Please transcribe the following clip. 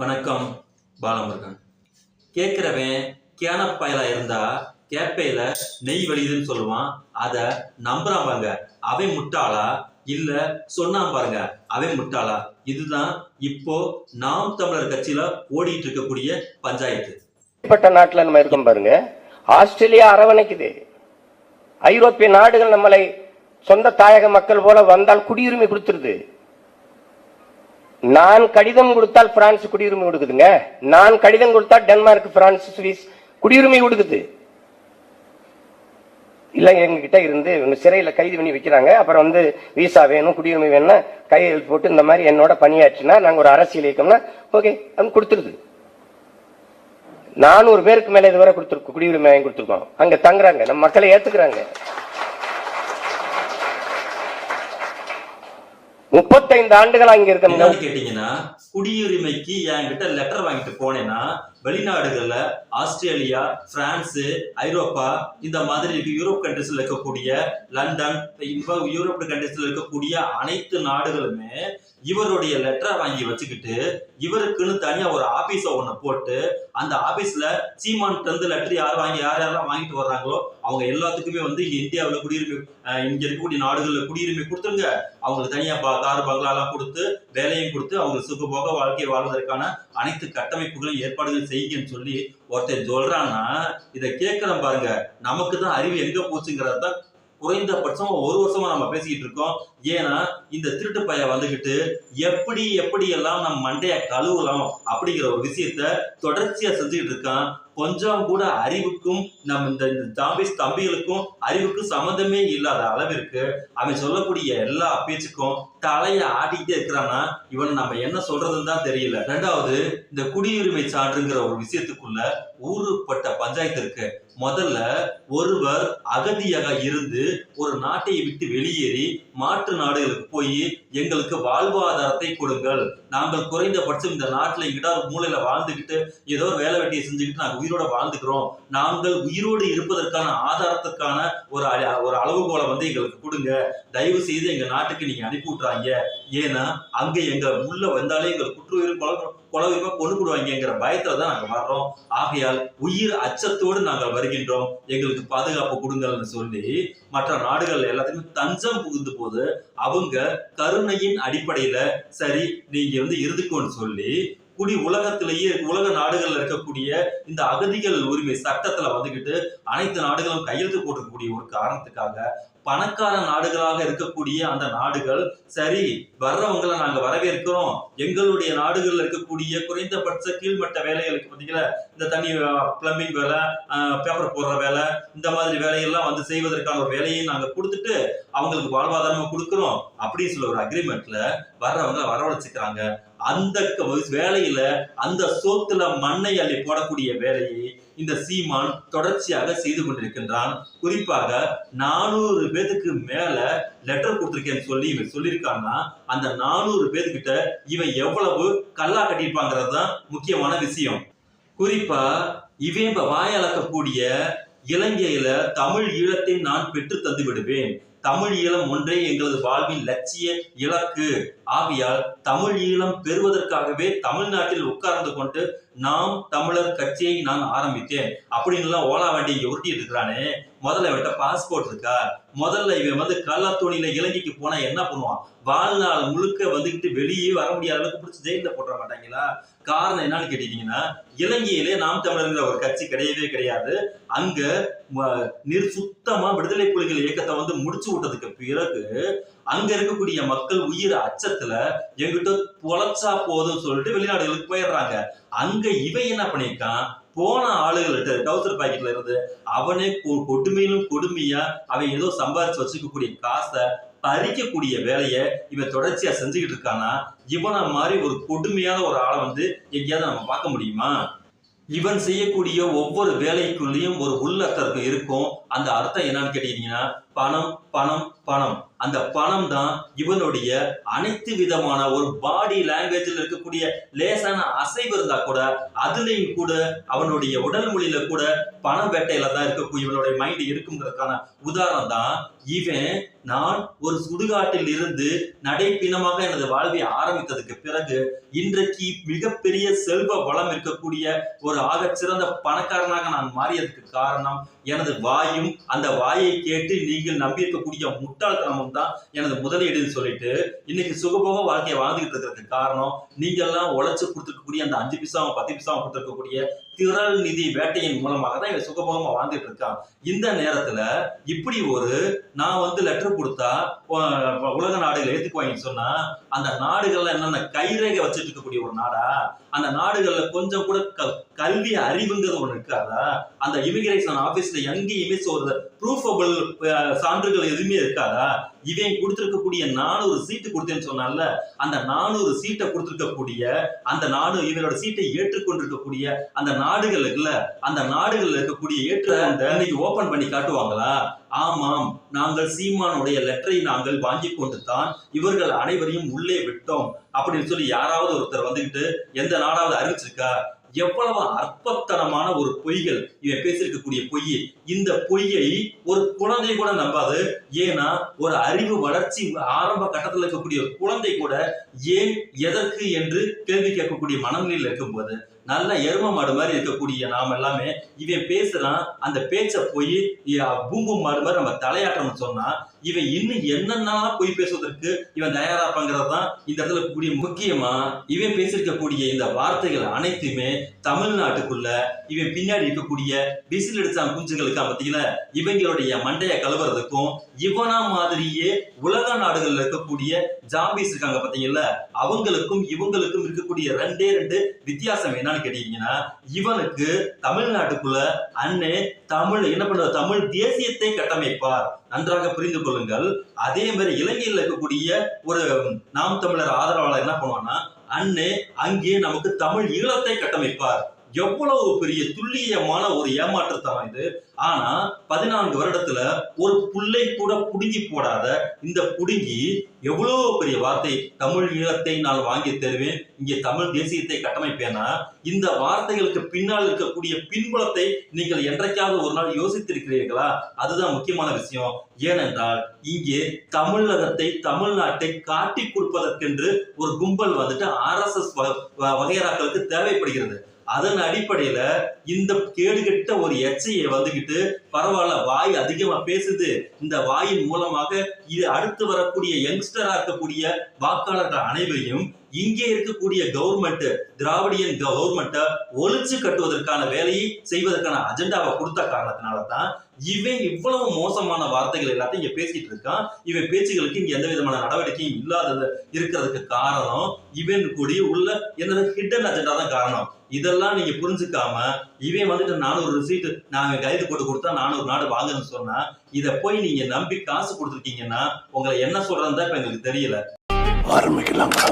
வணக்கம் பாலமுருகன். கேட்குறவன் கேனப்பயலா இருந்தா கேப்பையில நெய் வலியுதுன்னு சொல்லுவான். அதை நம்புறான் பாருங்க. அவன் முட்டாளா? இல்ல சொன்னான் பாருங்க. அவன் முட்டாளா? இதுதான் இப்போ நாம் தமிழர் கட்சியில ஓடிட்டு இருக்கக்கூடிய பஞ்சாயத்து. நாட்டுல நம்ம இருக்கோம் பாருங்க. ஆஸ்திரேலியா அரவணைக்குது. ஐரோப்பிய நாடுகள் நம்மளை சொந்த தாயக மக்கள் போல வந்தால் குடியுரிமை கொடுத்துருது. நான் கடிதம் கொடுத்தால் பிரான்ஸ் குடியுரிமை கொடுக்குதுங்க. நான் கடிதம் கொடுத்தால் டென்மார்க் பிரான்ஸ் சுவிஸ் குடியுரிமை கொடுக்குது. இல்ல எங்க கிட்ட இருந்து இவங்க சிறையில கைது பண்ணி வைக்கிறாங்க. அப்புறம் வந்து விசா வேணும் குடியுரிமை வேணும்னா கையெழுத்து போட்டு இந்த மாதிரி என்னோட பணியாற்றினா நாங்க ஒரு அரசியல் இயக்கம்னா ஓகே அது கொடுத்துருது. நானூறு பேருக்கு மேல இதுவரை கொடுத்துருக்கோம் குடியுரிமை வாங்கி கொடுத்துருக்கோம். அங்க தங்குறாங்க நம்ம மக்களை ஏத்துக்கிறாங்க. முப்பத்தைந்து ஆண்டுகளா இங்க இருக்கவங்க குடியுரிமைக்கு என்கிட்ட லெட்டர் வாங்கிட்டு போனேன்னா வெளிநாடுகளில் ஆஸ்திரேலியா பிரான்ஸு ஐரோப்பா இந்த மாதிரி இருக்கு யூரோப் கண்ட்ரிஸில் இருக்கக்கூடிய லண்டன் இப்போ யூரோப் கண்ட்ரிஸில் இருக்கக்கூடிய அனைத்து நாடுகளுமே இவருடைய லெட்டரை வாங்கி வச்சுக்கிட்டு இவருக்குன்னு தனியாக ஒரு ஆஃபீஸை ஒன்று போட்டு அந்த ஆஃபீஸில் சீமான் இருந்து லெட்டர் யார் வாங்கி யார் யாரெல்லாம் வாங்கிட்டு வர்றாங்களோ அவங்க எல்லாத்துக்குமே வந்து இங்கே இந்தியாவில் குடியுரிமை இங்கே இருக்கக்கூடிய நாடுகளில் குடியுரிமை கொடுத்துருங்க. அவங்களுக்கு தனியாக பா- கார் பங்களாலாம் கொடுத்து வேலையும் கொடுத்து அவங்களுக்கு சுகபோக வாழ்க்கை வாழ்வதற்கான அனைத்து கட்டமைப்புகளும் ஏற்பாடுகள் செய்யுங்கன்னு சொல்லி ஒருத்தர் சொல்றான்னா இதை கேட்கிறோம் பாருங்க. நமக்கு தான் அறிவு எங்க போச்சுங்கிறது தான் குறைந்தபட்சம் ஒரு வருஷமா நம்ம பேசிக்கிட்டு இருக்கோம். ஏன்னா இந்த திருட்டு பைய வந்துகிட்டு எப்படி எப்படி எல்லாம் நம்ம மண்டைய கழுவலாம் அப்படிங்கிற ஒரு விஷயத்த தொடர்ச்சியா செஞ்சுக்கிட்டு இருக்கான். கொஞ்சம் கூட அறிவுக்கும் நம்ம இந்த இந்த தம்பிகளுக்கும் அறிவுக்கும் சம்மந்தமே இல்லாத அளவிற்கு அவன் சொல்லக்கூடிய எல்லா பேச்சுக்கும் தலைய ஆட்டிக்கிட்டே இருக்கிறான்னா இவன் நம்ம என்ன சொல்றதுன்னு தான் தெரியல. ரெண்டாவது இந்த குடியுரிமை சான்றுங்கிற ஒரு விஷயத்துக்குள்ள ஊருப்பட்ட பஞ்சாயத்து இருக்கு. முதல்ல ஒருவர் அகதியாக இருந்து ஒரு நாட்டை விட்டு வெளியேறி மாற்று நாடுகளுக்கு போய் எங்களுக்கு வாழ்வாதாரத்தை கொடுங்கள். நாங்கள் குறைந்தபட்சம் இந்த நாட்டுல எங்கிட்ட ஒரு மூலையில வாழ்ந்துகிட்டு ஏதோ ஒரு வேலை வெட்டியை செஞ்சுக்கிட்டு நாங்கள் உயிரோட வாழ்ந்துக்கிறோம். நாங்கள் உயிரோடு இருப்பதற்கான ஆதாரத்துக்கான ஒரு அ- ஒரு அளவுகோலை வந்து எங்களுக்கு கொடுங்க. தயவு செய்து எங்க நாட்டுக்கு நீங்க அனுப்பி விட்றாங்க ஏன்னா அங்க எங்க உள்ள வந்தாலே எங்க குற்றுயிரும் கொலை கொலவிருப்பா கொண்டு போடுவாங்கங்கிற பயத்துல தான் நாங்க வர்றோம். ஆகையால் உயிர் அச்சத்தோடு நாங்கள் வருகின்றோம். எங்களுக்கு பாதுகாப்பு கொடுங்கள்னு சொல்லி மற்ற நாடுகள் எல்லாத்துக்குமே தஞ்சம் புகுந்த போது அவங்க கருணையின் அடிப்படையில சரி நீங்க வந்து இருந்துக்கோன்னு சொல்லி குடி உலகத்திலேயே உலக நாடுகள்ல இருக்கக்கூடிய இந்த அகதிகள் உரிமை சட்டத்துல வந்துகிட்டு அனைத்து நாடுகளும் கையெழுத்து போட்டிருக்கக்கூடிய ஒரு காரணத்துக்காக பணக்கார நாடுகளாக இருக்கக்கூடிய அந்த நாடுகள் சரி வர்றவங்களை நாங்க வரவேற்கிறோம். எங்களுடைய நாடுகள்ல இருக்கக்கூடிய குறைந்தபட்ச கீழ்மட்ட வேலைகளுக்கு பார்த்தீங்களா இந்த தண்ணி பிளம்பிங் வேலை பேப்பர் போடுற வேலை இந்த மாதிரி வேலையெல்லாம் வந்து செய்வதற்கான ஒரு வேலையை நாங்க கொடுத்துட்டு அவங்களுக்கு வாழ்வாதாரமா கொடுக்குறோம். அப்படின்னு சொல்ல ஒரு அக்ரிமெண்ட்ல வர்றவங்க வரவழைச்சுக்கிறாங்க. அந்த க- வேலையில அந்த சோத்துல மண்ணை அள்ளி போடக்கூடிய வேலையை இந்த சீமான் தொடர்ச்சியாக செய்து கொண்டிருக்கின்றான். குறிப்பாக நானூறு பேத்துக்கு மேல லெட்டர் கொடுத்துருக்கேன்னு சொல்லி இவன் சொல்லியிருக்கான்னா அந்த நானூறு பேத்துக்கிட்ட இவன் எவ்வளவு கல்லா கட்டியிருப்பாங்கிறது தான் முக்கியமான விஷயம். குறிப்பா இவன் இப்ப வாயளக்கக்கூடிய இலங்கையில தமிழ் ஈழத்தை நான் பெற்று தந்து விடுவேன் தமிழ் ஈழம் ஒன்றே எங்களது வாழ்வின் லட்சிய இலக்கு. ஆகையால் தமிழ் ஈழம் பெறுவதற்காகவே தமிழ்நாட்டில் உட்கார்ந்து கொண்டு நாம் தமிழர் கட்சியை நான் ஆரம்பித்தேன். அப்படின்னுலாம் ஓலா வண்டி இங்க உருட்டிட்டு இருக்கிறானே. முதல்ல இவட்ட பாஸ்போர்ட் இருக்கா? முதல்ல இவன் வந்து கள்ளத்தோணியில இலங்கைக்கு போனா என்ன பண்ணுவான்? வாழ்நாள் முழுக்க வந்துகிட்டு வெளியே வர முடியாத அளவுக்கு பிடிச்சி ஜெயில போட்டுற மாட்டாங்களா? காரணம் என்னன்னு கேட்டீங்கன்னா இலங்கையிலே நாம் தமிழர்ங்கிற ஒரு கட்சி கிடையவே கிடையாது. அங்க நிர் சுத்தமா விடுதலை புலிகள் இயக்கத்தை வந்து முடிச்சு விட்டதுக்கு பிறகு அங்க இருக்கக்கூடிய மக்கள் உயிர் அச்சத்துல எங்கிட்ட பொழைச்சா போதும் சொல்லிட்டு வெளிநாடுகளுக்கு போயிடுறாங்க. அங்க இவன் என்ன பண்ணியிருக்கான்? போன ஆளுகள்கிட்ட டவுசர் பாக்கெட்ல இருந்து அவனே கொ- கொடுமையிலும் கொடுமையா அவன் ஏதோ சம்பாரிச்சு வச்சுக்கக்கூடிய காசை பறிக்கக்கூடிய வேலையை இவன் தொடர்ச்சியா செஞ்சுக்கிட்டு இருக்கானா? இவனை மாதிரி ஒரு கொடுமையான ஒரு ஆளை வந்து எங்கேயாவது நம்ம பார்க்க முடியுமா? இவன் செய்யக்கூடிய ஒவ்வொரு வேலைக்குள்ளேயும் ஒரு உள்ளக்கருக்கு இருக்கும். அந்த அர்த்தம் என்னன்னு கேட்டீங்கன்னா பணம் பணம் பணம். அந்த பணம் தான் இவனுடைய அனைத்து விதமான ஒரு பாடி லாங்குவேஜில் இருக்கக்கூடிய லேசான அசைவு இருந்தா கூட அதுலேயும் கூட அவனுடைய உடல் மொழியில கூட பண வேட்டையில தான் இருக்கக்கூடிய இவனுடைய மைண்ட் இருக்குங்கிறதுக்கான உதாரணம் தான் இவன் நான் ஒரு சுடுகாட்டில் இருந்து நடைப்பிணமாக எனது வாழ்வை ஆரம்பித்ததுக்கு பிறகு இன்றைக்கு மிகப்பெரிய செல்வ வளம் இருக்கக்கூடிய ஒரு ஆகச்சிறந்த பணக்காரனாக நான் மாறியதுக்கு காரணம் எனது வாயு வாயும் அந்த வாயை கேட்டு நீங்கள் நம்பியிருக்கக்கூடிய முட்டாள்தனமும் தான் எனது முதலீடுன்னு சொல்லிட்டு இன்னைக்கு சுகபோக வாழ்க்கையை வாழ்ந்துகிட்டு இருக்கிறதுக்கு காரணம் நீங்கள்லாம் உழைச்சி உழைச்சு கொடுத்துருக்கக்கூடிய அந்த அஞ்சு பிசாவும் பத்து பிசாவும் கொடுத்துருக்கக்கூடிய திரள் நிதி வேட்டையின் மூலமாக தான் இவன் சுகபோகமா வாழ்ந்துட்டு இருக்கான். இந்த நேரத்துல இப்படி ஒரு நான் வந்து லெட்டர் கொடுத்தா உலக நாடுகள் ஏத்துக்குவாங்கன்னு சொன்னா அந்த நாடுகள்ல என்னென்ன கைரேகை வச்சுட்டு இருக்கக்கூடிய ஒரு நாடா அந்த நாடுகள்ல கொஞ்சம் கூட க- கல்வி அறிவுங்கிறது ஒண்ணு இருக்காதா? அந்த இமிகிரேஷன் ஆபீஸ்ல எங்கேயுமே ஒரு ப்ரூஃபபிள் சான்றுகள் எதுவுமே இருக்காதா? இவன் கொடுத்துருக்கக்கூடிய நானூறு சீட்டு கொடுத்தேன்னு சொன்னால அந்த நானூறு சீட்டை கொடுத்துருக்கக்கூடிய அந்த நாடு இவரோட சீட்டை ஏற்றுக்கொண்டிருக்கக்கூடிய அந்த நாடுகள் இருக்குல்ல அந்த நாடுகள் இருக்கக்கூடிய ஏற்று அந்த இன்னைக்கு ஓபன் பண்ணி காட்டுவாங்களா? ஆமாம் நாங்கள் சீமானுடைய லெட்டரை நாங்கள் வாங்கி கொண்டு தான் இவர்கள் அனைவரையும் உள்ளே விட்டோம் அப்படின்னு சொல்லி யாராவது ஒருத்தர் வந்துகிட்டு எந்த நாடாவது அறிவிச்சிருக்கா? எவ்வளவு அற்பத்தனமான ஒரு பொய்கள் இவன் பேசியிருக்கக்கூடிய பொய் இந்த பொய்யை ஒரு குழந்தை கூட நம்பாது. ஏன்னா ஒரு அறிவு வளர்ச்சி ஆரம்ப கட்டத்தில் இருக்கக்கூடிய ஒரு குழந்தை கூட ஏன் எதற்கு என்று கேள்வி கேட்கக்கூடிய மனநிலையில் இருக்கும்போது நல்ல எரும மாடு மாதிரி இருக்கக்கூடிய நாம் எல்லாமே இவன் பேசுறான் அந்த பேச்சை போய் பூம்பும் மாடு மாதிரி நம்ம தலையாட்டணும்னு சொன்னா இவன் இன்னும் என்னென்னலாம் பொய் பேசுவதற்கு இவன் தயாரா இருப்பாங்கிறது தான் இந்த இடத்துல இருக்கக்கூடிய முக்கியமா இவன் பேசியிருக்கக்கூடிய இந்த வார்த்தைகள் அனைத்துமே தமிழ்நாட்டுக்குள்ள இவன் பின்னாடி இருக்கக்கூடிய விசில் அடிச்சான் குஞ்சுகளுக்கு பார்த்தீங்களா இவங்களுடைய மண்டையை கழுவுறதுக்கும் இவனா மாதிரியே உலக நாடுகள்ல இருக்கக்கூடிய ஜாம்பிஸ் இருக்காங்க பாத்தீங்கல்ல அவங்களுக்கும் இவங்களுக்கும் இருக்கக்கூடிய ரெண்டே ரெண்டு வித்தியாசம் என்னன்னு கேட்டீங்கன்னா இவனுக்கு தமிழ்நாட்டுக்குள்ள அண்ணே தமிழ் என்ன பண்றது தமிழ் தேசியத்தை கட்டமைப்பார். நன்றாக புரிந்து கொள்ளுங்கள். அதே மாதிரி இலங்கையில் இருக்கக்கூடிய ஒரு நாம் தமிழர் ஆதரவாளர் என்ன பண்ணுவான்னா அண்ணே அங்கே நமக்கு தமிழ் ஈழத்தை கட்டமைப்பார். எவ்வளவு பெரிய துல்லியமான ஒரு ஏமாற்றத்தை இது ஆனா பதினான்கு வருடத்துல ஒரு புள்ளை கூட புடுங்கி போடாத இந்த புடுங்கி எவ்வளவு பெரிய வார்த்தை தமிழ் ஈழத்தை நான் வாங்கி தருவேன் இங்கே தமிழ் தேசியத்தை கட்டமைப்பேனா இந்த வார்த்தைகளுக்கு பின்னால் இருக்கக்கூடிய பின்புலத்தை நீங்கள் என்றைக்காவது ஒரு நாள் யோசித்திருக்கிறீர்களா? அதுதான் முக்கியமான விஷயம். ஏனென்றால் இங்கே தமிழகத்தை தமிழ்நாட்டை காட்டி கொடுப்பதற்கென்று ஒரு கும்பல் வந்துட்டு ஆர்எஸ்எஸ் வகையராக்களுக்கு தேவைப்படுகிறது. அதன் அடிப்படையில இந்த கேடுகெட்ட ஒரு எச்சையை வந்துகிட்டு பரவாயில்ல வாய் அதிகமா பேசுது. இந்த வாயின் மூலமாக இது அடுத்து வரக்கூடிய யங்ஸ்டரா இருக்கக்கூடிய வாக்காளர்கள் அனைவரையும் இங்கே இருக்கக்கூடிய கவர்மெண்ட் திராவிடியன் கவர்மெண்ட்டை ஒழிச்சு கட்டுவதற்கான வேலையை செய்வதற்கான அஜெண்டாவை கொடுத்த காரணத்தினால தான் இவன் இவ்வளவு மோசமான வார்த்தைகள் எல்லாத்தையும் இங்க பேசிட்டு இருக்கான். இவன் பேச்சுகளுக்கு இங்க எந்த விதமான நடவடிக்கையும் இல்லாதது இருக்கிறதுக்கு காரணம் இவன் கூடி உள்ள என்னது ஹிடன் அஜெண்டா தான் காரணம். இதெல்லாம் நீங்க புரிஞ்சுக்காம இவன் வந்துட்டு நானூறு சீட்டு நாங்க கைது போட்டு கொடுத்தா நானூறு நாடு வாங்கன்னு சொன்னா இதை போய் நீங்க நம்பி காசு கொடுத்துருக்கீங்கன்னா உங்களை என்ன சொல்றதுதான் இப்ப எங்களுக்கு தெரியல. ஆரம்பிக்கலாங்களா